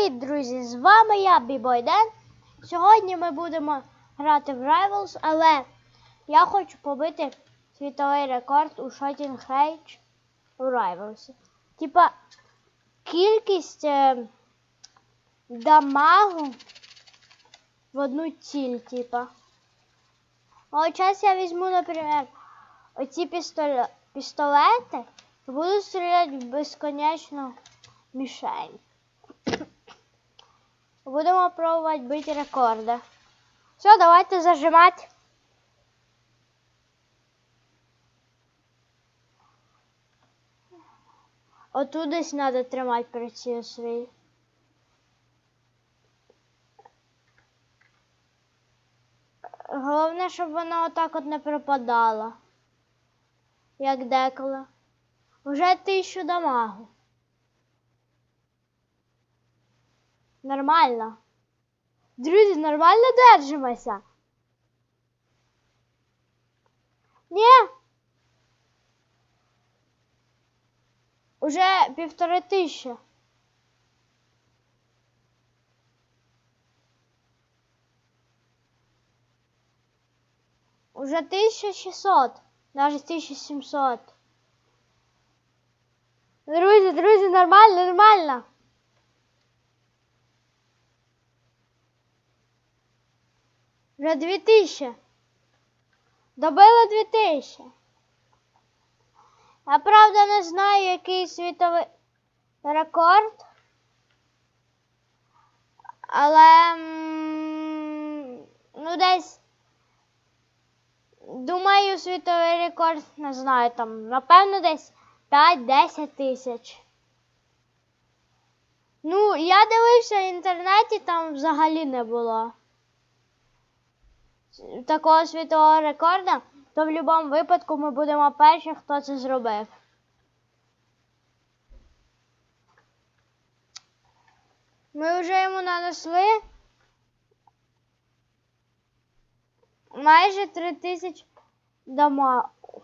Привіт, друзі! З вами я, Бібой Ден. Сьогодні ми будемо грати в Rivals, але я хочу побити світовий рекорд у Shooting Range у Rivals. Типа, кількість е, дамагу в одну ціль, типа. А зараз я візьму, наприклад, оці пістолети і буду стріляти в безконечну мішень. Будемо пробувати бити рекорди. Все, давайте зажимати. Отут десь треба тримати приціл свій. Головне, щоб вона отак от не пропадала. Як деколи. Вже тисячу дамагу. Нормально. Друзі, нормально держимося. Ні. Уже півтори тисячі. Уже 1600, навіть 1700. Друзі, друзі, нормально, нормально. Вже 2000. Добили 2000. Я правда не знаю, який світовий рекорд. Але ну десь думаю, світовий рекорд, не знаю, там, напевно, десь 5-10 тисяч. Ну, я дивився в інтернеті, там взагалі не було такого світового рекорду, то в будь-якому випадку ми будемо перші, хто це зробив. Ми вже йому нанесли майже 3000 дамагу.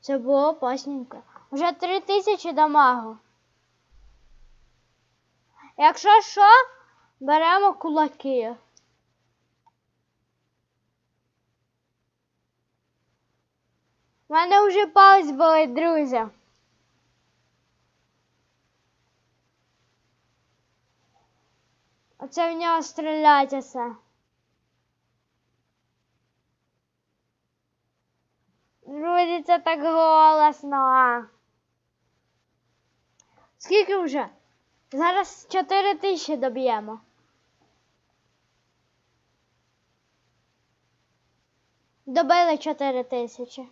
Це було опасненько. Вже 3000 дамагу. Якщо що, беремо кулаки. У мене вже палець болить, друзі. Оце в нього стрілять оце. Друзі, це так голосно. Скільки вже? Зараз 4 тисячі доб'ємо. Добили 4 тисячі.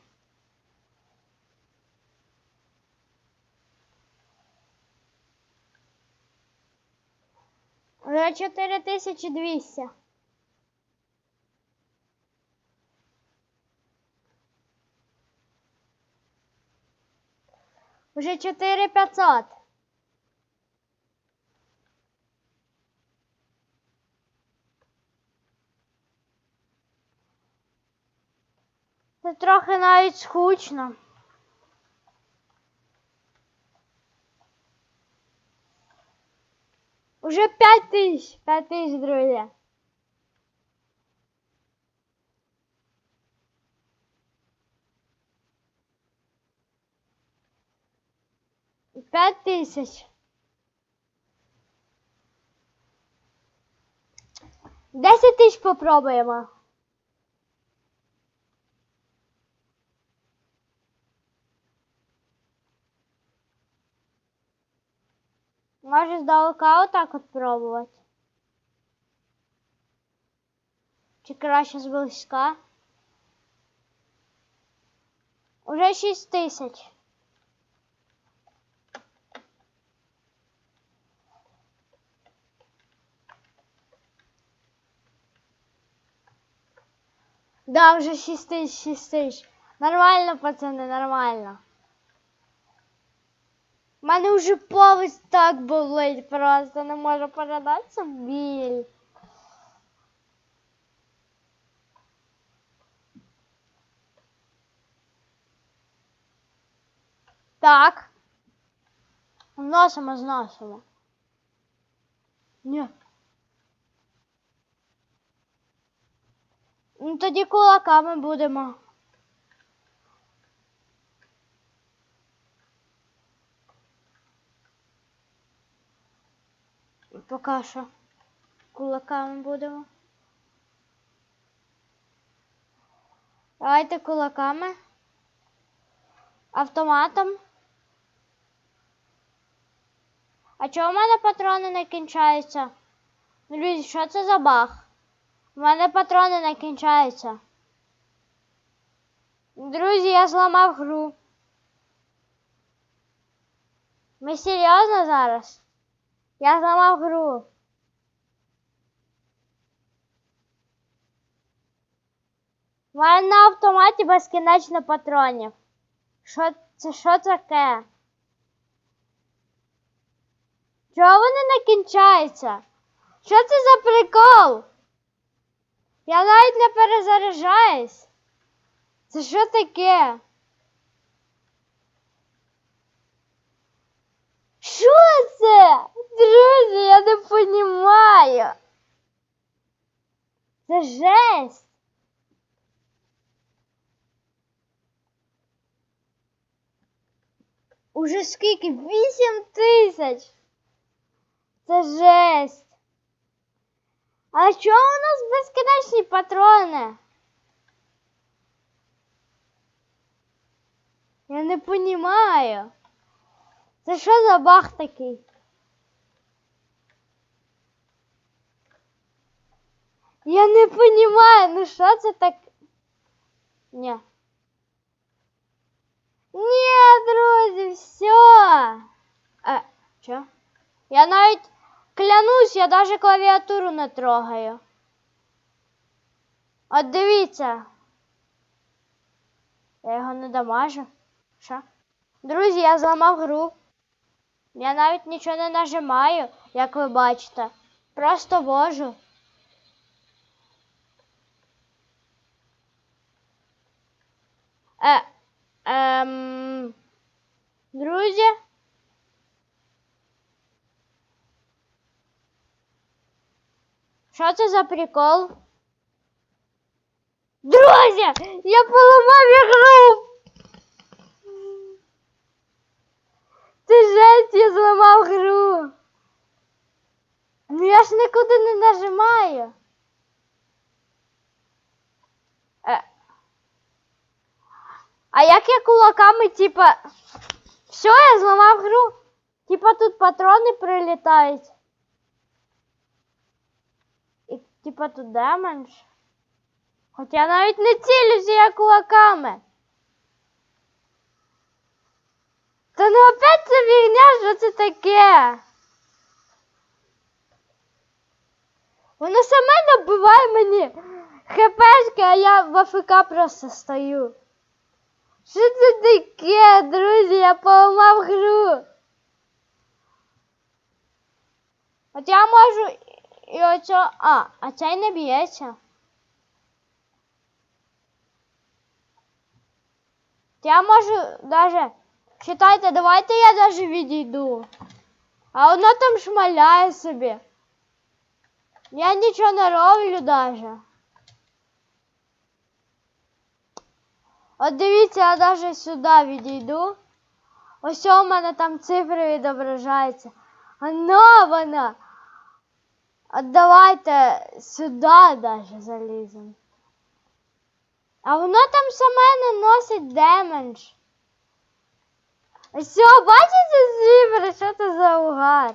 Вже 4200. Вже 4500. Це трохи навіть скучно. Уже 5 тисяч, 5 тисяч, друзі. П'ять тисяч. Десять тисяч попробуємо. Може здалека отак от пробувати. Чи краще зблизька? Уже 6 тисяч. Да, вже 6 тисяч, 6 тисяч. Нормально, пацани, нормально. У мене вже палець так болить, просто не можу передатися біль. Так. Зносимо, зносимо. Ні. Ну тоді кулаками будемо. Поки що кулаками будемо. Давайте кулаками. Автоматом. А чого в мене патрони не кінчаються? Друзі, що це за баг? У мене патрони не кінчаються. Друзі, я зламав гру. Ми серйозно зараз? Я зламав гру. Мене на автоматі безкінечно патронів. Що це що таке? Чого вони не кінчаються? Що це за прикол? Я навіть не перезаряджаюсь. Це що таке? Що це? Друзі, я не понімаю. Це жесть. Уже скільки? Вісім тисяч. Це жесть. А чого у нас безкінечні патрони? Я не понімаю. Це що за баг такий? Я не понімаю, ну що це так? Ні. Ні, друзі, все. Е, що? Я навіть клянусь, я даже клавіатуру не трогаю. От дивіться. Я його не дамажу. Що? Друзі, я зламав гру. Я навіть нічого не нажимаю, як ви бачите. Просто вожу. Е, ем, друзі. Що це за прикол? Друзі, я поламав ігру. Це жесть, я зламав гру. Ну я ж нікуди не нажимаю. Е. А як я кулаками, типа. Все, я зламав гру. Типа тут патрони прилітають. І типа тут демедж. Хоча навіть не цілюся я кулаками. Та ну опять це фігня, що це таке? Воно саме набиває мені хпшки, а я в АФК просто стою. Що це таке, друзі? Я поламав гру. От я можу і оцю... А, а цей не б'ється. Я можу даже... Читайте, давайте я даже відійду. А воно там шмаляє собі. Я нічого не роблю даже. От дивіться, я даже сюди відійду. Ось у мене там цифри відображаються. Оно вона. От давайте сюди даже заліземо. А воно там саме наносить демедж. Все, бачите цифри? Що це за угар?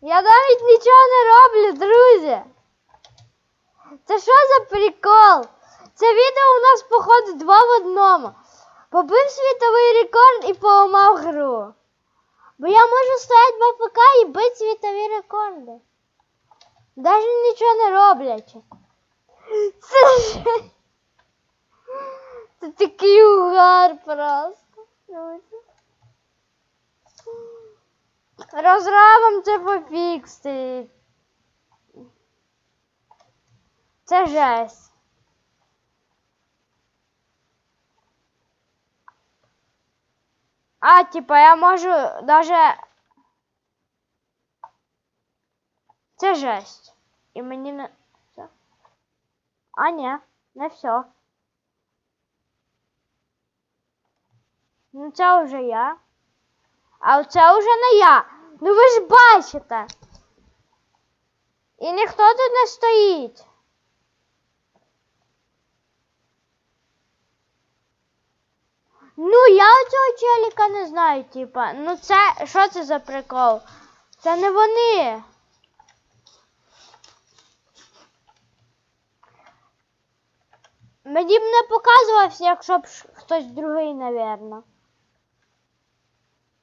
Я навіть нічого не роблю, друзі. Це що за прикол? Це відео у нас, походу, два в одному. Побив світовий рекорд і поламав гру. Бо я можу стояти в АФК і бити світові рекорди. Навіть нічого не роблячи. Це ж... Це такий угар просто. Розрабам це пофіксить. Це жесть. А, типа, я можу даже Це жесть. І мені не. А, ні, не все. Ну це вже я. А це вже не я. Ну ви ж бачите. І ніхто тут не стоїть. Ну, я цього челіка не знаю, типа. Ну це. Що це за прикол? Це не вони. Мені б не показувався, якщо б хтось другий, напевно.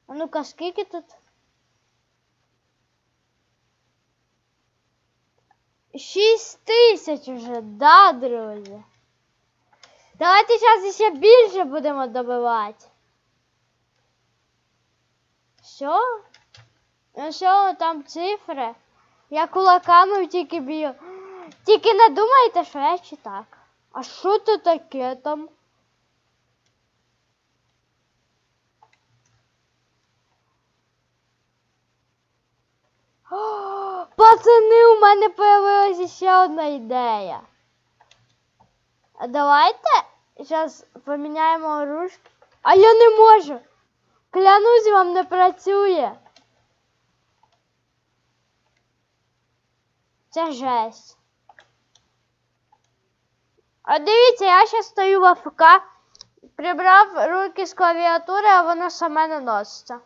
А ну-ка, скільки тут? Шість тисяч уже, да, друзі? Давайте зараз ще більше будемо добивати. Що? Ну що, там цифри? Я кулаками тільки б'ю. Тільки не думайте, що я чи так. А що це таке там? Пацани, у мене появилася ще одна ідея. Давайте зараз поміняємо оружки. А я не можу. Клянусь, вам не працює. Це жесть. А дивіться, я ще стою в АФК, прибрав руки з клавіатури, а воно саме не носиться.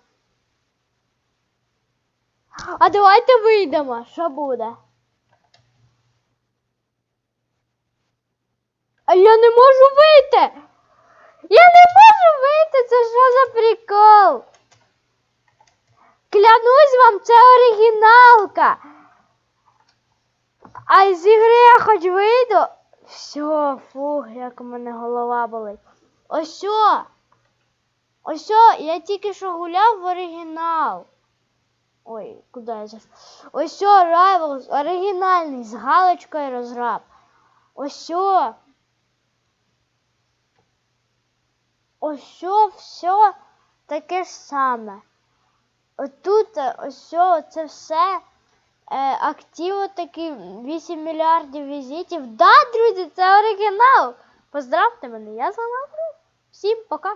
А давайте вийдемо, що буде? А я не можу вийти! Я не можу вийти! Це що за прикол? Клянусь вам, це оригіналка. А з ігри я хоч вийду. Все, фух, як у мене голова болить. Ось. що. Ось, що, я тільки що гуляв в оригінал. Ой, куди я зайшов? Ось що, Rivals, оригінальний, з галочкою розраб. Ось що. Ось все таке ж саме. Отут, е, ось це все. Е, активу такі 8 мільярдів візитів. Да, друзі, це оригінал. Поздравте мене, я заламлю. Всім пока.